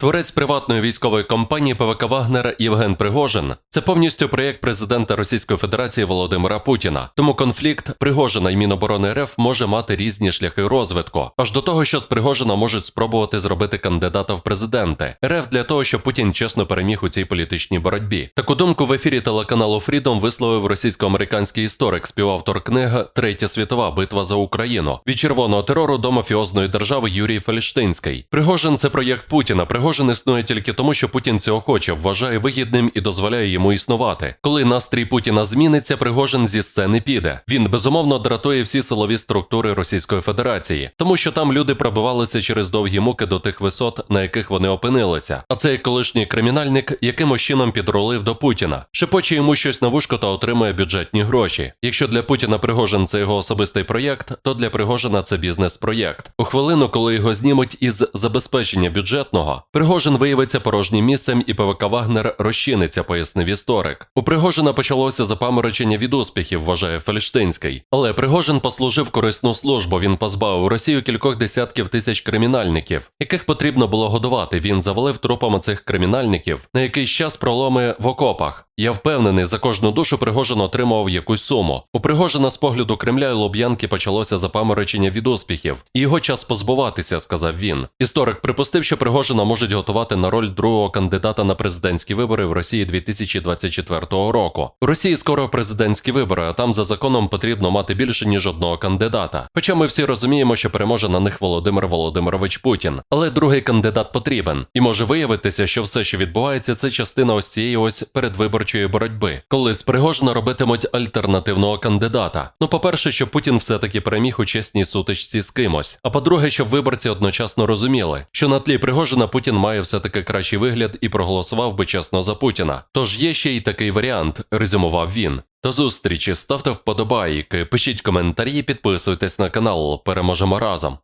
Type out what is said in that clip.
Творець приватної військової компанії ПВК Вагнер Євген Пригожин це повністю проєкт президента Російської Федерації Володимира Путіна. Тому конфлікт Пригожина і Міноборони РФ може мати різні шляхи розвитку, аж до того, що з Пригожина можуть спробувати зробити кандидата в президенти РФ для того, щоб Путін чесно переміг у цій політичній боротьбі. Таку думку в ефірі телеканалу Фрідом висловив російсько-американський історик, співавтор книги Третя світова битва за Україну від червоного терору до мафіозної держави Юрій Фельштинський. Пригожин це проєкт Путіна. Пригожин існує тільки тому, що Путін цього хоче, вважає вигідним і дозволяє йому існувати. Коли настрій Путіна зміниться, Пригожин зі сцени піде. Він безумовно дратує всі силові структури Російської Федерації, тому що там люди пробивалися через довгі муки до тих висот, на яких вони опинилися. А цей колишній кримінальник якимось чином підролив до Путіна, шепоче йому щось на вушко та отримує бюджетні гроші. Якщо для Путіна Пригожин це його особистий проєкт, то для Пригожина це бізнес-проєкт. У хвилину, коли його знімуть із забезпечення бюджетного, Пригожин виявиться порожнім місцем і ПВК Вагнер розчиниться, пояснив історик. У Пригожина почалося запаморочення від успіхів, вважає Фельштинський. Але Пригожин послужив корисну службу. Він позбавив Росію кількох десятків тисяч кримінальників, яких потрібно було годувати. Він завалив трупами цих кримінальників на якийсь час проломи в окопах. Я впевнений, за кожну душу Пригожин отримував якусь суму. У Пригожина з погляду Кремля і Лоб'янки почалося запаморочення від успіхів, і його час позбуватися, сказав він. Історик припустив, що Пригожина можуть готувати на роль другого кандидата на президентські вибори в Росії 2024 року. У Росії скоро президентські вибори, а там за законом потрібно мати більше ніж одного кандидата. Хоча ми всі розуміємо, що переможе на них Володимир Володимирович Путін, але другий кандидат потрібен, і може виявитися, що все, що відбувається, це частина ось цієї ось передвиборчої боротьби, коли з Пригожина робитимуть альтернативного кандидата. Ну, по-перше, щоб Путін все-таки переміг у чесній сутичці з кимось. А по-друге, щоб виборці одночасно розуміли, що на тлі Пригожина Путін має все-таки кращий вигляд і проголосував би чесно за Путіна. Тож є ще й такий варіант, резюмував він. До зустрічі, ставте вподобайки, пишіть коментарі, підписуйтесь на канал. Переможемо разом.